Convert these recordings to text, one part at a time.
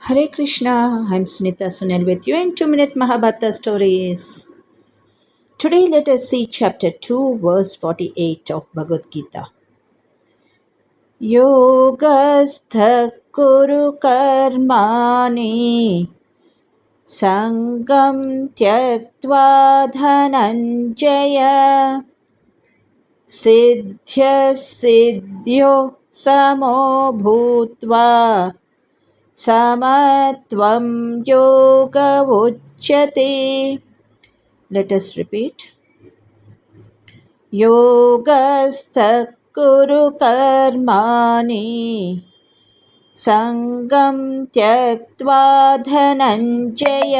Hare Krishna, I'm Sunita Sunil with you in 2 Minute Mahabharata Stories. Today let us see chapter 2, verse 48 of Bhagavad Gita. Yogastha Kuru Karmani Sangam Tyaktva Dhananjaya Siddhya Siddhyo Samo Bhutva समत्वं योग उच्यते let us repeat. योगस्थः कुरु कर्माणि सङ्गं त्यक्त्वा धनञ्जय।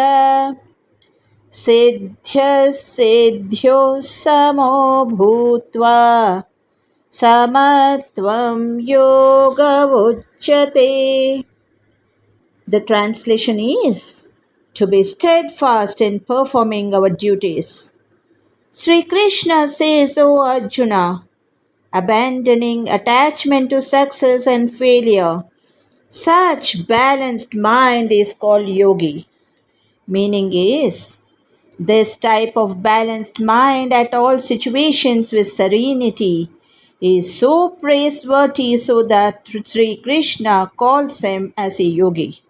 सिद्ध्यसिद्ध्यो समो भूत्वा समत्वं योग उच्यते The translation is to be steadfast in performing our duties. Sri Krishna says, O Arjuna, abandoning attachment to success and failure, such balanced mind is called yogi. Meaning is, this type of balanced mind at all situations with serenity is so praiseworthy so that Sri Krishna calls him as a yogi.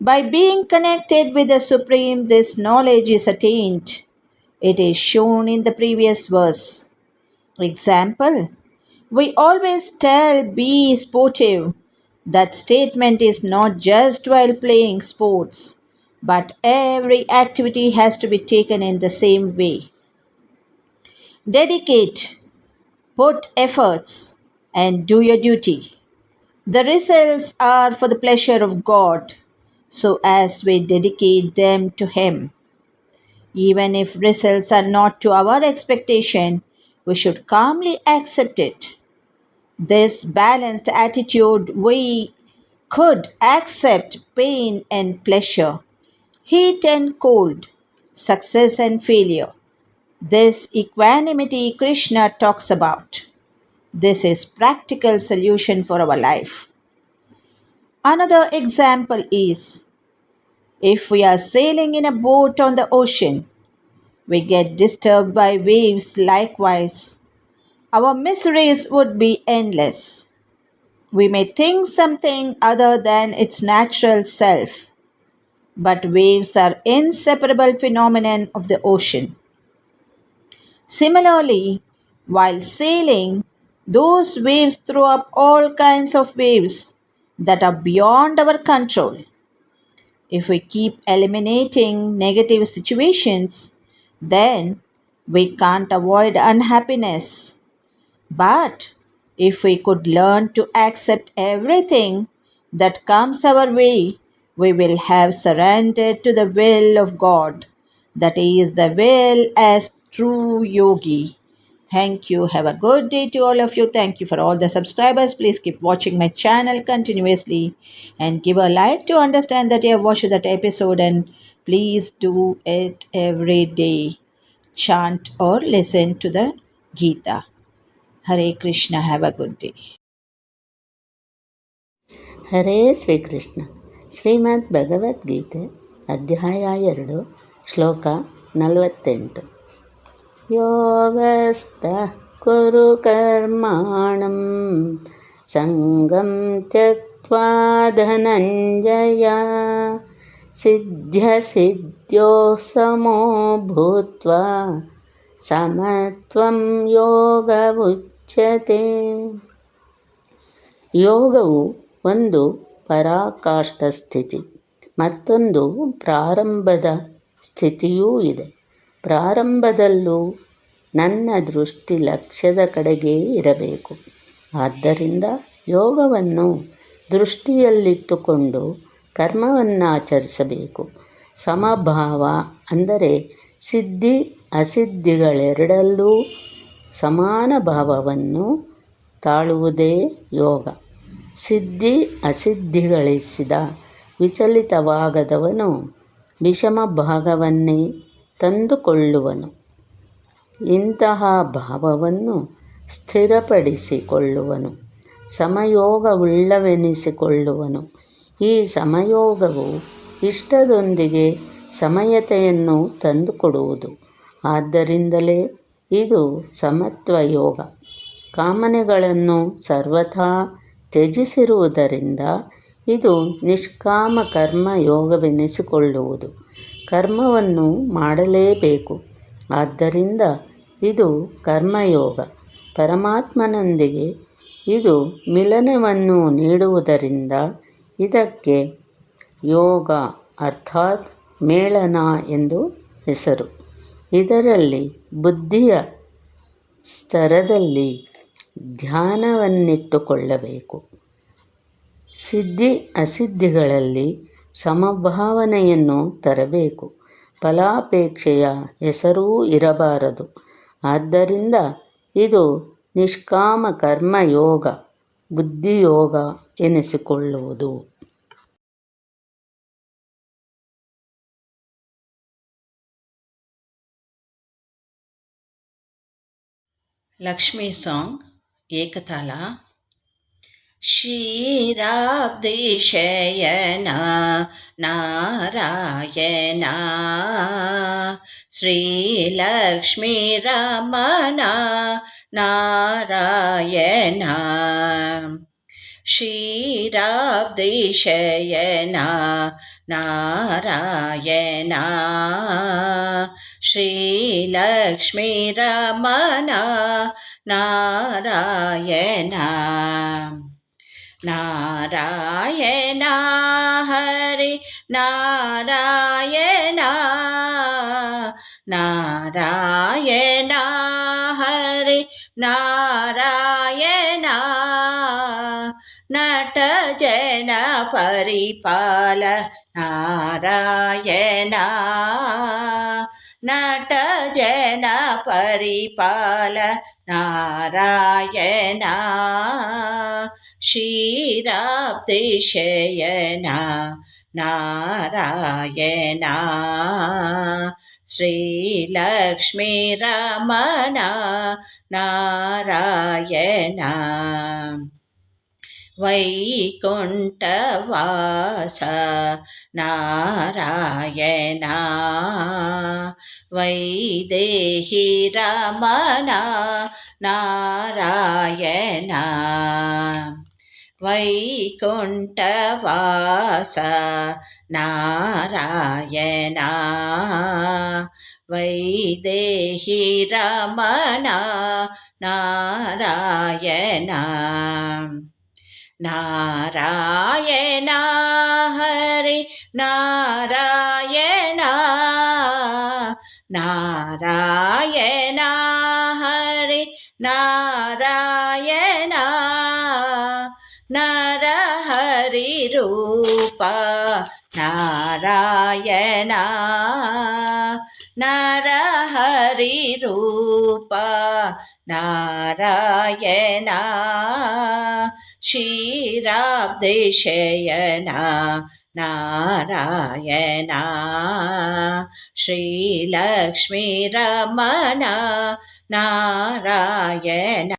By being connected with the Supreme, this knowledge is attained. It is shown in the previous verse. Example We always tell be sportive. That statement is not just while playing sports, but every activity has to be taken in the same way. Dedicate, put efforts, and do your duty. The results are for the pleasure of God so as we dedicate them to Him. Even if results are not to our expectation, we should calmly accept it. This balanced attitude, we could accept pain and pleasure, heat and cold, success and failure. This equanimity Krishna talks about. This is practical solution for our life. Another example is if we are sailing in a boat on the ocean, we get disturbed by waves likewise. Our miseries would be endless. We may think something other than its natural self, but waves are inseparable phenomenon of the ocean. Similarly, while sailing, those waves throw up all kinds of waves that are beyond our control. If we keep eliminating negative situations, then we can't avoid unhappiness. But if we could learn to accept everything that comes our way, we will have surrendered to the will of God. That is the will as true yogi. Thank you. Have a good day to all of you. Thank you for all the subscribers. Please keep watching my channel continuously and give a like to understand that you have watched that episode and please do it every day. Chant or listen to the Gita. Hare Krishna. Have a good day. ಹರೇ ಶ್ರೀಕೃಷ್ಣ ಶ್ರೀಮದ್ ಭಗವದ್ಗೀತೆ ಅಧ್ಯಾಯ ಎರಡು ಶ್ಲೋಕ ನಲವತ್ತೆಂಟು योगस्थः कुरु कर्माणं सङ्गं त्यक्त्वा धनञ्जय सिद्ध्यसिद्ध्यो समो भूत्वा ಸಮತ್ವಂ ಯೋಗ ಉಚ್ಯತೆ ಯೋಗವು ಒಂದು ಪರಾಕಾಷ್ಠ ಸ್ಥಿತಿ ಮತ್ತೊಂದು ಪ್ರಾರಂಭದ ಸ್ಥಿತಿಯೂ ಇದೆ ಪ್ರಾರಂಭದಲ್ಲೂ ನನ್ನ ದೃಷ್ಟಿ ಲಕ್ಷ್ಯದ ಕಡೆಗೇ ಇರಬೇಕು. ಆದ್ದರಿಂದ ಯೋಗವನ್ನು ದೃಷ್ಟಿಯಲ್ಲಿಟ್ಟುಕೊಂಡು ಕರ್ಮವನ್ನು ಆಚರಿಸಬೇಕು ಸಮಭಾವ ಅಂದರೆ ಸಿದ್ಧಿ ಅಸಿದ್ಧಿಗಳೆರಡಲ್ಲೂ ಸಮಾನ ಭಾವವನ್ನು ತಾಳುವುದೇ ಯೋಗ. ಸಿದ್ಧಿ ಅಸಿದ್ಧಿಗಳಿಸಿದ ವಿಚಲಿತವಾಗದವನು ವಿಷಮ ಭಾಗವನ್ನೇ ತಂದುಕೊಳ್ಳುವನು. ಇಂತಹ ಭಾವವನ್ನು ಸ್ಥಿರಪಡಿಸಿಕೊಳ್ಳುವನು. ಸಮಯೋಗವುಳ್ಳವೆನಿಸಿಕೊಳ್ಳುವನು. ಈ ಸಮಯೋಗವು ಇಷ್ಟದೊಂದಿಗೆ ಸಮಯತೆಯನ್ನು ತಂದುಕೊಡುವುದು. ಆದ್ದರಿಂದಲೇ ಇದು ಸಮತ್ವ ಯೋಗ ಕಾಮನೆಗಳನ್ನು ಸರ್ವಥಾ ತ್ಯಜಿಸಿರುವುದರಿಂದ ಇದು ನಿಷ್ಕಾಮ ಕರ್ಮ ಯೋಗವೆನಿಸಿಕೊಳ್ಳುವುದು ಕರ್ಮವನ್ನು ಮಾಡಲೇಬೇಕು. ಆದ್ದರಿಂದ ಇದು ಕರ್ಮಯೋಗ. ಪರಮಾತ್ಮನೊಂದಿಗೆ ಇದು ಮಿಲನವನ್ನು ನೀಡುವುದರಿಂದ ಇದಕ್ಕೆ ಯೋಗ ಅರ್ಥಾತ್ ಮೇಳನ ಎಂದು ಹೆಸರು. ಇದರಲ್ಲಿ ಬುದ್ಧಿಯ ಸ್ತರದಲ್ಲಿ ಧ್ಯಾನವನ್ನಿಟ್ಟುಕೊಳ್ಳಬೇಕು. ಸಿದ್ಧಿ ಅಸಿದ್ಧಿಗಳಲ್ಲಿ ಸಮಭಾವನೆಯನ್ನು ತರಬೇಕು. ಫಲಾಪೇಕ್ಷೆಯ ಹೆಸರೂ ಇರಬಾರದು. ಆದ್ದರಿಂದ ಇದು ನಿಷ್ಕಾಮ ಕರ್ಮಯೋಗ ಬುದ್ಧಿಯೋಗ ಎನಿಸಿಕೊಳ್ಳುವುದು. ಲಕ್ಷ್ಮೀ ಸಾಂಗ್ ಏಕತಾಲ క్షీరాబ్దిశయన నారాయణ శ్రీలక్ష్మీరమణ నారాయణ. క్షీరాబ్దిశయన నారాయణ श्रीलक्ष्मीरमण नारायण நாராயணா ஹரி நாராயணா நாராயணா ஹரி நாராயணா नटजन परिपाल नारायणा नटजन परिपाल नारायणा క్షీరాబ్దిశయన నారాయణ శ్రీలక్ష్మీ రమణ నారాయణ. वैकुण्ठवास नारायणा वैदेहि रमणा नारायणा வைகுண்டவாச நாராயணா. வைதேகி ரமணா நாராயணா. நாராயணா ஹரி நாராயணா. நாராயணா ஹரி நாராயண ನರಹರಿ ರೂಪ ನಾರಾಯಣ ನರಹರಿ ರೂಪ ನಾರಾಯಣ ಕ್ಷೀರಾಬ್ದೇಶಯನ ನಾರಾಯಣ ಶ್ರೀಲಕ್ಷ್ಮೀ ರಮಣ ನಾರಾಯಣ